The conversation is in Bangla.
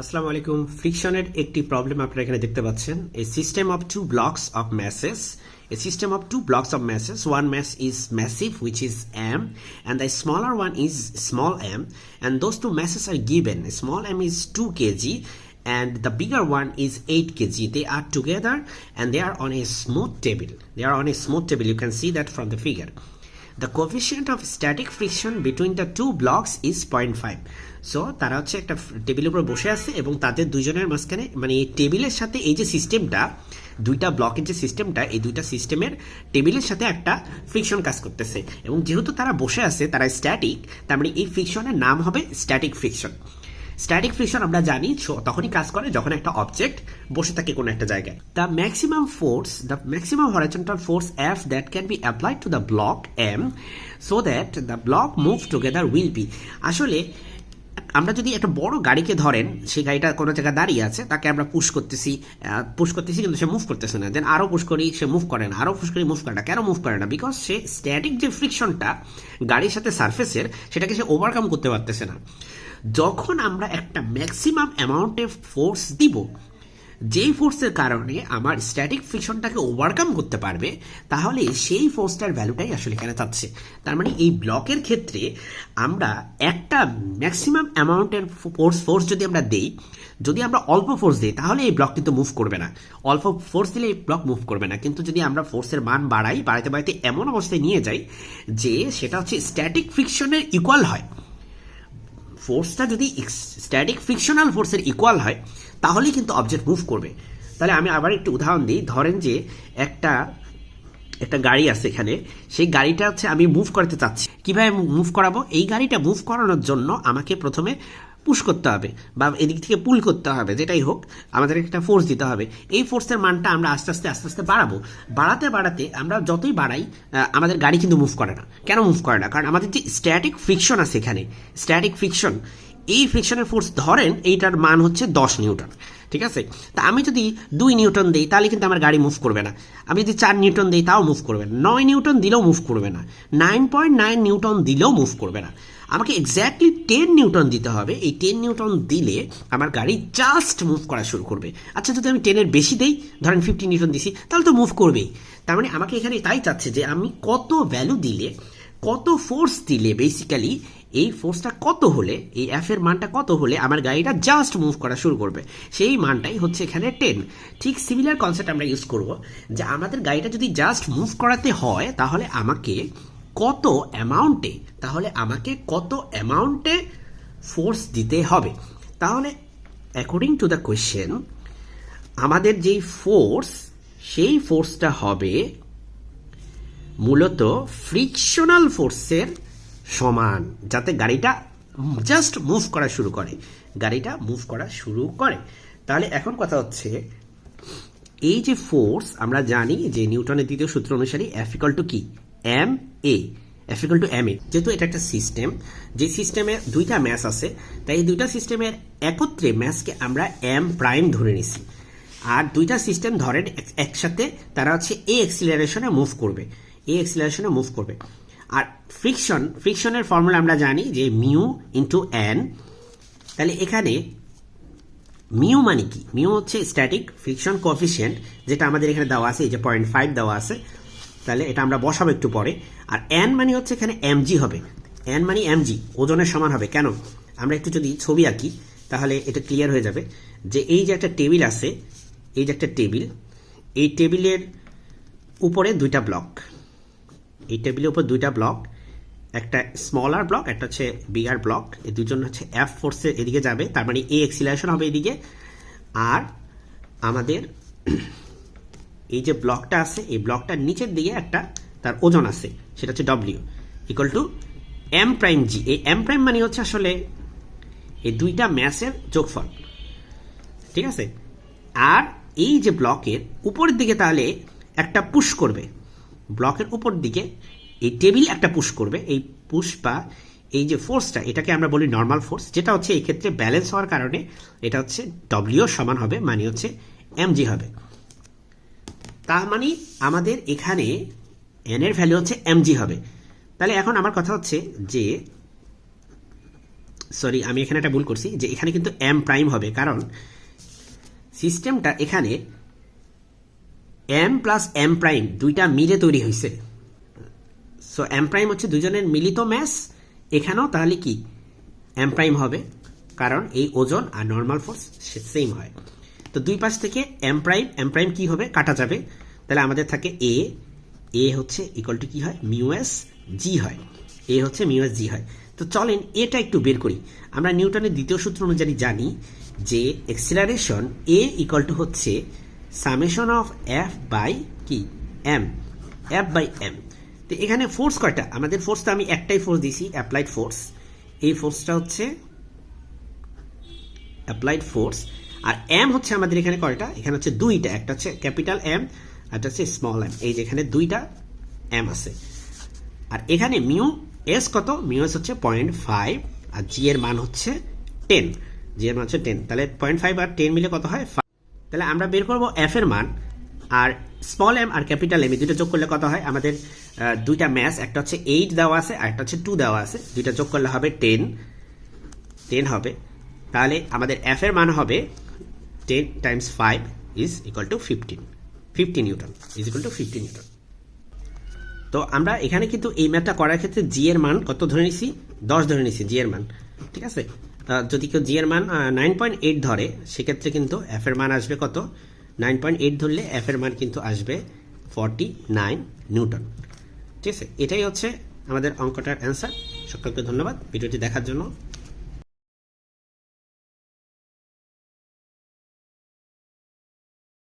আসসালামু আলাইকুম ফ্রিকশনের একটি প্রবলেম আপনারা এখানে দেখতে পাচ্ছেন a system of two blocks of masses a system of two blocks of masses one mass is massive which is m and the smaller one is small m and those two masses are given small m is 2 kg and the bigger one is 8 kg they are together and they are on a smooth table they are on a smooth table you can see that from the figure The coefficient of static friction between the two blocks is 0.5 so তারা হচ্ছে একটা টেবিলের উপর বসে আছে এবং তাদের দুজনের মাঝখানে মানে এই টেবিলের সাথে এই যে সিস্টেমটা দুইটা ব্লকের যে সিস্টেমটা এই দুইটা সিস্টেমের টেবিলের সাথে একটা ফ্রিকশন কাজ করতেছে। এবং যেহেতু তারা বসে আছে, তারা স্ট্যাটিক তার মানে এই ফ্রিকশনের নাম হবে স্ট্যাটিক ফ্রিকশন স্ট্যাটিক ফ্রিকশন আমরা জানি তখনই কাজ করে যখন একটা অবজেক্ট বসে থাকে কোনো একটা জায়গায়। The maximum force the maximum horizontal force F that can be applied to the block M so that the block move together will be আসলে, আমরা যদি একটা বড় গাড়িকে ধরেন, সেই গাড়িটা কোনো জায়গায় দাঁড়িয়ে আছে, তাকে আমরা পুশ করতেছি পুশ করতেছি কিন্তু সে মুভ করতেছে না। দেন আরও পুশ করি, সে মুভ করে না আরও পুশ করি মুভ করে না। কেন মুভ করে না? বিকজ সে স্ট্যাটিক যে ফ্রিকশনটা গাড়ির সাথে সারফেসের সেটাকে সে ওভারকাম করতে পারতেছে না। যখন আমরা একটা ম্যাক্সিমাম অ্যামাউন্টে ফোর্স দিব, যেই ফোর্সের কারণে আমার স্ট্যাটিক ফ্রিকশনটাকে ওভারকাম করতে পারবে, তাহলে সেই ফোর্সটার ভ্যালুটাই আসলে এখানে চাচ্ছে তার মানে এই ব্লকের ক্ষেত্রে আমরা একটা ম্যাক্সিমাম অ্যামাউন্টের ফোর্স ফোর্স যদি আমরা দেই, যদি আমরা অল্প ফোর্স দিই, তাহলে এই ব্লক কিন্তু মুভ করবে না। অল্প ফোর্স দিলে এই ব্লক মুভ করবে না। কিন্তু যদি আমরা ফোর্সের মান বাড়াই, বাড়াইতে বাড়াইতে এমন অবস্থায় নিয়ে যাই যে সেটা হচ্ছে স্ট্যাটিক ফ্রিকশনের ইকুয়াল হয় ফোর্সটা যদি স্ট্যাটিক ফ্রিকশনাল ফোর্সের ইকুয়াল হয়, তাহলেই কিন্তু অবজেক্ট মুভ করবে। তাহলে আমি আবার একটু উদাহরণ দিই। ধরেন যে একটা একটা গাড়ি আছে এখানে। সেই গাড়িটা হচ্ছে আমি মুভ করতে চাচ্ছি। কীভাবে মুভ করাবো? এই গাড়িটা মুভ করানোর জন্য আমাকে প্রথমে পুশ করতে হবে বা এদিক থেকে পুল করতে হবে, যেটাই হোক, আমাদের একটা ফোর্স দিতে হবে। এই ফোর্সের মানটা আমরা আস্তে আস্তে আস্তে আস্তে বাড়াবো। বাড়াতে বাড়াতে আমরা যতই বাড়াই আমাদের গাড়ি কিন্তু মুভ করে না। কেন মুভ করে না? কারণ আমাদের যে স্ট্যাটিক ফ্রিকশন আছে এখানে স্ট্যাটিক ফ্রিকশন এই ফ্রিকশনের ফোর্স ধরেন এইটার মান হচ্ছে দশ নিউটন, ঠিক আছে? তা আমি যদি দুই নিউটন দিই, তাহলে কিন্তু আমার গাড়ি মুভ করবে না। আমি যদি চার নিউটন দিই, তাও মুভ করবে না। নয় নিউটন দিলেও মুভ করবে না। নাইন পয়েন্ট নাইন নিউটন দিলেও মুভ করবে না। আমাকে এক্স্যাক্টলি টেন নিউটন দিতে হবে। এই টেন নিউটন দিলে আমার গাড়ি জাস্ট মুভ করা শুরু করবে। আচ্ছা যদি আমি টেনের বেশি দেই, ধরেন ফিফটি নিউটন দিছি, তাহলে তো মুভ করবেই। তার মানে আমাকে এখানে তাই চাচ্ছে যে আমি কত ভ্যালু দিলে, কত ফোর্স দিলে বেসিক্যালি এই ফোর্সটা কত হলে, এই অ্যাফের মানটা কত হলে আমার গাড়িটা জাস্ট মুভ করা শুরু করবে। সেই মানটাই হচ্ছে এখানে টেন ঠিক সিমিলার কনসেপ্ট আমরা ইউজ করব যে আমাদের গাড়িটা যদি জাস্ট মুভ করাতে হয়, তাহলে আমাকে কত অ্যামাউন্টে তাহলে আমাকে কত অ্যামাউন্টে ফোর্স দিতে হবে? তাহলে অ্যাকর্ডিং টু দ্য কোয়েশ্চেন আমাদের যেই ফোর্স সেই ফোর্সটা হবে মূলত ফ্রিকশনাল ফোর্সের সমান, যাতে গাড়িটা জাস্ট মুভ করা শুরু করে। গাড়িটা মুভ করা শুরু করে। তাহলে এখন কথা হচ্ছে, এই যে ফোর্স আমরা জানি যে নিউটনের দ্বিতীয় সূত্র অনুসারে অ্যাফিকল টু কি? M A F equal to M A যেহেতু এটা একটা সিস্টেম যে সিস্টেমে দুইটা ম্যাস আছে, তাই এই দুইটা সিস্টেমের একত্রে ম্যাসকে আমরা এম প্রাইম ধরে নিছি। আর দুইটা সিস্টেম ধরেন এক- একসাথে তারা হচ্ছে এ এক্সিলারেশনে মুভ করবে এ এক্সিলারেশনে মুভ করবে। আর ফ্রিকশন ফ্রিকশনের ফর্মুলা আমরা জানি যে মিউ ইন্টু এন তাহলে এখানে মিউ মানে কি? মিউ হচ্ছে স্ট্যাটিক ফ্রিকশন কোফিসিয়েন্ট যেটা আমাদের এখানে দেওয়া আছে, এই যে পয়েন্ট ফাইভ দেওয়া আছে। তাহলে এটা আমরা বসাবো একটু পরে। আর এন মানে হচ্ছে এখানে এমজি হবে। এন মানে এমজি ওজনের সমান হবে। কেন? আমরা একটু যদি ছবি আঁকি, তাহলে এটা ক্লিয়ার হয়ে যাবে যে এই যে একটা টেবিল আছে, এই যে একটা টেবিল, এই টেবিলের উপরে দুইটা ব্লক এই টেবিলের উপর দুইটা ব্লক একটা স্মলার ব্লক একটা হচ্ছে বিগার ব্লক এই দুজন হচ্ছে এফ ফোর্সে এদিকে যাবে, তার মানে এ এক্সিলারেশন হবে এদিকে। আর আমাদের এই যে ব্লকটা আছে, এই ব্লকটার নিচের দিকে একটা তার ওজন আছে, সেটা হচ্ছে W equal to M prime G এই এম প্রাইম মানে হচ্ছে আসলে এই দুইটা ম্যাসের যোগফল। ঠিক আছে? আর এই যে ব্লকের উপরের দিকে তাহলে একটা পুশ করবে। ব্লকের উপর দিকে এই টেবিল একটা পুশ করবে। এই পুশ বা এই যে ফোর্সটা এটাকে আমরা বলি নর্মাল ফোর্স যেটা হচ্ছে এই ক্ষেত্রে ব্যালেন্স হওয়ার কারণে এটা হচ্ছে ডব্লিউ সমান হবে মানে হচ্ছে এমজি হবে। তার মানে আমাদের এখানে এন এর ভ্যালু হচ্ছে এমজি হবে। তাহলে এখন আমার কথা হচ্ছে যে সরি আমি এখানে একটা ভুল করছি, যে এখানে কিন্তু এম প্রাইম হবে, কারণ সিস্টেমটা এখানে এম প্লাস এম প্রাইম দুইটা মিলে তৈরি হয়েছে। সো এম প্রাইম হচ্ছে দুজনের মিলিত ম্যাস এখানেও তাহলে কি? এম প্রাইম হবে, কারণ এই ওজন আর নর্মাল ফোর্স সেম হয়। তো দুই পাশ থেকে এম প্রাইম এম প্রাইম কি হবে? কাটা যাবে। তাহলে আমাদের থাকে এ এ হচ্ছে ইকুয়াল টু কি হয়? মিউএস জি হয়। এ হচ্ছে মিউএস জি হয়। তো চলেন এটা একটু বের করি। আমরা নিউটনের দ্বিতীয় সূত্র অনুযায়ী জানি যে এক্সিলারেশন এ ইকুয়াল টু হচ্ছে সামেশন অফ এফ বাই কি? এম এফ বাই এম তো এখানে ফোর্স কয়টা? আমাদের ফোর্স তো আমি একটাই ফোর্স দিছি অ্যাপ্লাইড ফোর্স এই ফোর্সটা হচ্ছে অ্যাপ্লাইড ফোর্স আর এম হচ্ছে আমাদের এখানে কয়টা? এখানে হচ্ছে দুইটা, একটা হচ্ছে ক্যাপিটাল এম আর একটা হচ্ছে স্মল এম এই যে এখানে দুইটা এম আছে। আর এখানে মিউ এস কত? মিউ এস হচ্ছে পয়েন্ট ফাইভ, আর জি এর মান হচ্ছে টেন। জি এর মান হচ্ছে টেন। তাহলে পয়েন্ট ফাইভ আর টেন মিলে কত হয়? 5 তাহলে আমরা বের করব এফ এর মান, আর স্মল এম আর ক্যাপিটাল এম এই দুটো যোগ করলে কত হয়? আমাদের দুইটা ম্যাথ একটা হচ্ছে এইট দেওয়া আছে, আর একটা হচ্ছে টু দেওয়া আছে। দুইটা যোগ করলে হবে টেন। টেন হবে। তাহলে আমাদের এফ এর মান হবে ten times five is equal to fifteen fifty newton is equal to fifty newton তো আমরা এখানে কিন্তু এই ম্যাথটা করার ক্ষেত্রে জি এর মান কত ধরে নিছি? দশ ধরে নিছি জি এর মান, ঠিক আছে? যদি কেউ জি এর মান নাইন পয়েন্ট এইট ধরে, সেক্ষেত্রে কিন্তু এফ এর মান আসবে কত? নাইন পয়েন্ট এইট ধরলে এফ এর মান কিন্তু আসবে ফর্টি নাইন নিউটন ঠিক আছে? এটাই হচ্ছে আমাদের অঙ্কটার অ্যান্সার সকলকে ধন্যবাদ। ভিডিওটি দেখার জন্য